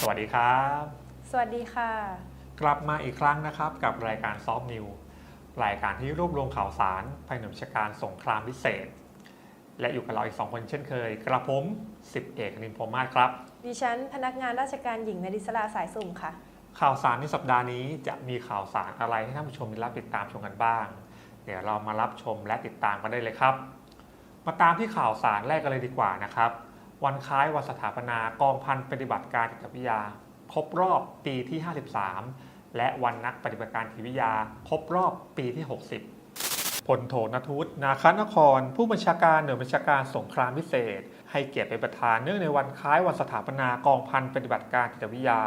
สวัสดีครับ สวัสดีค่ะ กลับมาอีกครั้งนะครับกับรายการซอฟนิวรายการที่รวบรวมข่าวสารภายในวิชาการสงครามพิเศษ และอยู่กับเราอีกสองคนเช่นเคย กระผมสิบเอกนินพรหมมาศครับ ดิฉันพนักงานราชการหญิงนดิสลาสายสุ่มค่ะ ข่าวสารในสัปดาห์นี้จะมีข่าวสารอะไรให้ท่านผู้ชมได้รับติดตามชมกันบ้าง เดี๋ยวเรามารับชมและติดตามกันได้เลยครับ มาตามที่ข่าวสารแรกกันเลยดีกว่านะครับ วันคล้ายวันสถาปนากองพันปฏิบัติการจิตวิทยา ครบรอบปีที่ 53 และวันนักปฏิบัติการจิตวิทยา ครบรอบปีที่ 60พลโทนทุตนาคานคร ผู้บัญชาการหน่วยบัญชาการสงครามพิเศษ ให้เกียรติเป็นประธานเนื่องในวันคล้ายวันสถาปนากองพันปฏิบัติการจิตวิทยา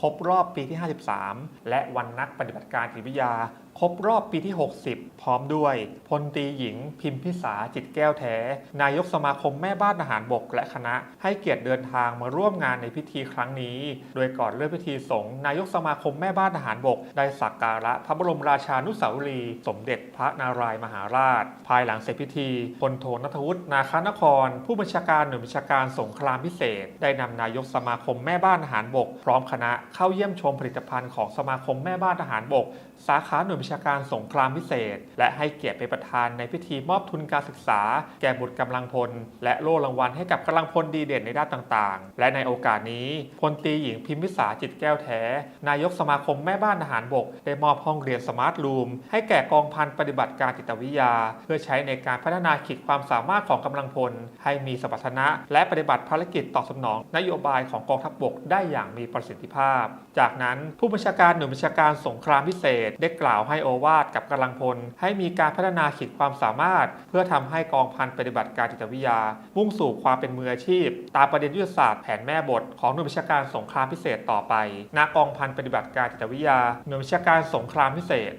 ครบรอบปีที่ 53 และวันนักปฏิบัติการจิตวิทยา ครบรอบปีที่ 60 พร้อมด้วยพลตีหญิง พิมพิสาจิตแก้วแท้ นายกสมาคมแม่บ้านทหารบกและคณะ ให้เกียรติเดินทางมาร่วมงานในพิธีครั้งนี้ โดยก่อนเริ่มพิธีสงฆ์นายกสมาคมแม่บ้านทหารบก ได้สักการะพระบรมราชานุสาวรีย์สมเด็จพระนารายมหาราช ภายหลังเสร็จพิธีพลโทนัทวุฒินาคานคร ผู้บัญชาการหน่วยบัญชาการสงครามพิเศษ ได้นำนายกสมาคมแม่บ้านทหารบก พร้อมคณะเข้าเยี่ยมชมผลิตภัณฑ์ของสมาคมแม่บ้านทหารบก สาขาหน่วยบัญชาการสงครามพิเศษ และให้เกียรติเป็นประธานในพิธีมอบทุนการศึกษา แก่บุตรกำลังพล และโล่รางวัลให้กับกำลังพลดีเด่นในด้านต่างๆ และในโอกาสนี้พลตีหญิงพิมพิสาจิตแก้วแท้ นายกสมาคมแม่บ้านทหารบก ได้มอบห้องเรียนสมาร์ทรูม ให้แก่กองพันปฏิบัติการจิตวิทยา เพื่อใช้ในการพัฒนาขีดความสามารถของกำลังพล ให้มีสมรรถนะ และปฏิบัติภารกิจตอบสนอง นโยบายของกองทัพบกได้อย่างมีประสิทธิภาพ จากนั้นผู้บัญชาการหน่วยบัญชาการสงครามพิเศษได้กล่าวให้ให้อวาทกับกำลังพล ให้มีการพัฒนาขีดความสามารถ เพื่อทำให้กองพันปฏิบัติการจิตวิทยา มุ่งสู่ความเป็นมืออาชีพ ตามประเด็นยุทธศาสตร์แผนแม่บทของหน่วยบัญชาการสงครามพิเศษต่อไปณกองพันปฏิบัติการจิตวิทยาหน่วยบัญชาการสงครามพิเศษ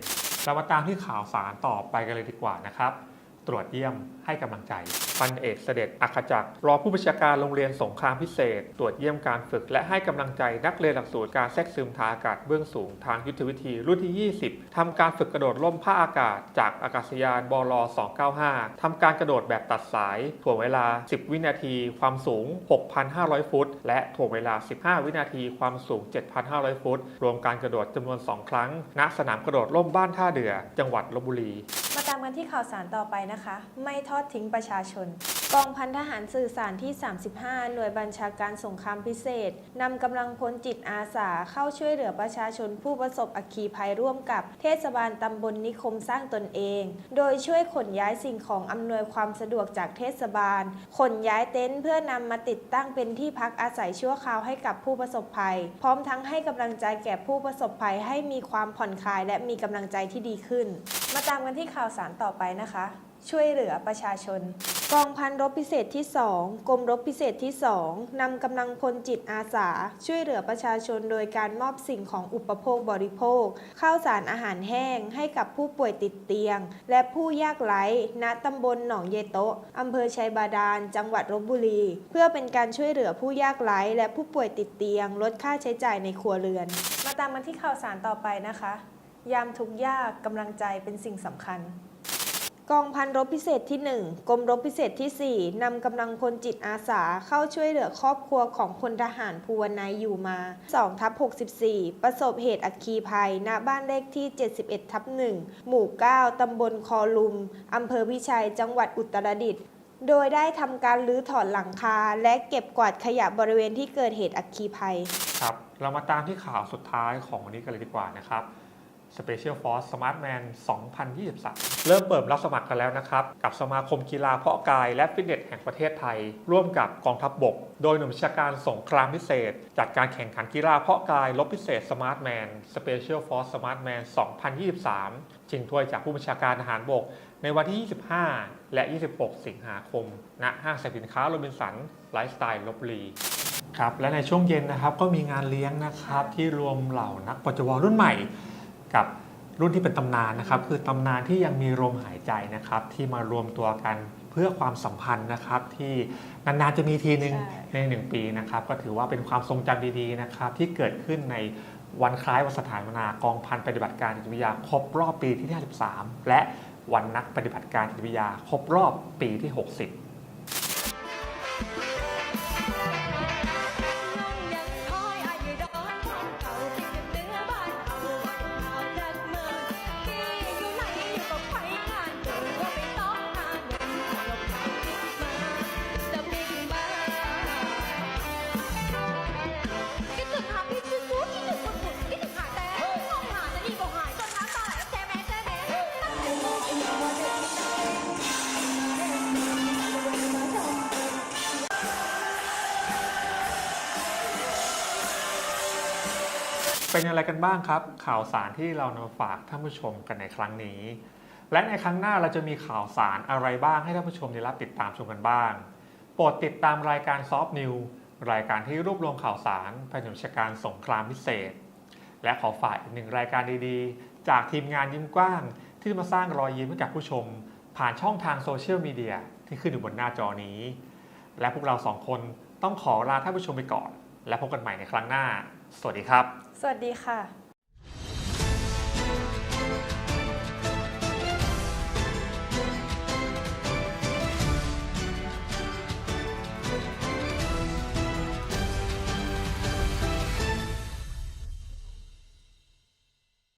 เรามาตามที่ข่าวสารต่อไปกันเลยดีกว่านะครับ ตรวจเยี่ยมให้กำลังใจ พันเอกเสด็จอัคจักรรองผู้บัญชาการโรงเรียนสงครามพิเศษ ตรวจเยี่ยมการฝึก และให้กำลังใจนักเรียนหลักสูตรการแทรกซึมทางอากาศเบื้องสูงทางยุทธวิธีรุ่นที่ 20 ทำการฝึกกระโดดล่มผ้าอากาศ จากอากาศยานบล295 ทำการกระโดดแบบตัดสาย ถ่วงเวลา 10 วินาที ความสูง 6,500 ฟุต และถ่วงเวลา 15 วินาที ความสูง 7,500 ฟุต รวมการกระโดดจำนวน 2 ครั้ง ณ สนามกระโดดล่มบ้านท่าเดือ จังหวัดลบบุรี กันที่ข่าวสารต่อไปนะคะ ไม่ทอดทิ้งประชาชน กองพันทหารสื่อสารที่ 35 หน่วยบัญชาการสงครามพิเศษ นำกำลังพลจิตอาสาเข้าช่วยเหลือประชาชนผู้ประสบอัคคีภัยร่วมกับเทศบาลตำบลนิคมสร้างตนเอง โดยช่วยขนย้ายสิ่งของอำนวยความสะดวกจากเทศบาล ขนย้ายเต็นท์เพื่อนำมาติดตั้งเป็นที่พักอาศัยชั่วคราวให้กับผู้ประสบภัย พร้อมทั้งให้กำลังใจแก่ผู้ประสบภัยให้มีความผ่อนคลายและมีกำลังใจที่ดีขึ้น มาตามกันที่ข่าวสารต่อไปนะคะ ช่วยเหลือประชาชน กองพันรบพิเศษที่ 2 กรมรบพิเศษที่ 2นำกำลังพลจิตอาสา ช่วยเหลือประชาชนโดยการมอบสิ่งของอุปโภคบริโภค ข้าวสารอาหารแห้งให้กับผู้ป่วยติดเตียง และผู้ยากไร้ณตำบลหนองเยโตะอำเภอชัยบาดาล จังหวัดลบบุรี เพื่อเป็นการช่วยเหลือผู้ยากไร้และผู้ป่วยติดเตียง ลดค่าใช้จ่ายในครัวเรือน มาตามกันที่ข่าวสารต่อไปนะคะ ยามทุกยากกำลังใจเป็นสิ่งสำคัญ กองพันรบพิเศษที่ 1 กรมรบพิเศษที่ 4 นำกำลังพลจิตอาสาเข้าช่วยเหลือครอบครัวของพลทหารภูวนายอยู่มา2ทับ64 ประสบเหตุอัคคีภัย ณ บ้านเลขที่ 71ทับ1หมู่ 9 ตำบลคอลุม อำเภอพิชัย จังหวัดอุตรดิตถ์โดยได้ทำการรื้อถอนหลังคา และเก็บกวาดขยะบริเวณที่เกิดเหตุอัคคีภัย ครับ เรามาตามที่ข่าวสุดท้ายของวันนี้กันเลยดีกว่านะครับ Special Force Smartman 2023 เริ่มเปิดรับสมัครกันแล้วนะครับ กับสมาคมกีฬาเพาะกายและฟิตเนสแห่งประเทศไทย ร่วมกับกองทัพบบก โดยหน่วยบัญชาการสงครามพิเศษ จัดการแข่งขันกีฬาเพาะกายลบพิเศษ Smartman Special Force Smartman 2023 ชิงถ้วยจากผู้บัญชาการทหารบก ในวันที่ 25 และ 26 สิงหาคม ณ ห้างสรรพสินค้าโรบินสันไลฟ์สไตล์ลบบุรีครับและในช่วงเย็นนะครับก็มีงานเลี้ยงนะครับที่รวมเหล่านักปัจจุบันรุ่นใหม่ กับรุ่นที่เป็นตำนานนะครับ คือตำนานที่ยังมีลมหายใจนะครับ ที่มารวมตัวกันเพื่อความสัมพันธ์นะครับ ที่นานๆจะมีทีหนึ่งใช่ในหนึ่งปีนะครับ ก็ถือว่าเป็นความทรงจำดีๆนะครับ ที่เกิดขึ้นในวันคล้ายวันสถาปนากองพันปฏิบัติการจิตวิทยาครบรอบปีที่ 53 และวันนักปฏิบัติการจิตวิทยาครบรอบปีที่ 60 เป็นอย่างไรกันบ้างครับ ข่าวสารที่เรานำฝากท่านผู้ชมกันในครั้งนี้ และในครั้งหน้าเราจะมีข่าวสารอะไรบ้างให้ท่านผู้ชมได้รับติดตามชมกันบ้าง โปรดติดตามรายการซอฟต์นิวรายการที่รวบรวมข่าวสารภายในชการสงครามพิเศษ และขอฝากอีกหนึ่งรายการดีๆ จากทีมงานยิ้มกว้าง ที่จะมาสร้างรอยยิ้มให้กับผู้ชม ผ่านช่องทางโซเชียลมีเดียที่ขึ้นอยู่บนหน้าจอนี้ และพวกเราสองคนต้องขอลาท่านผู้ชมไปก่อน และพบกันใหม่ในครั้งหน้า สวัสดีครับ สวัสดีค่ะ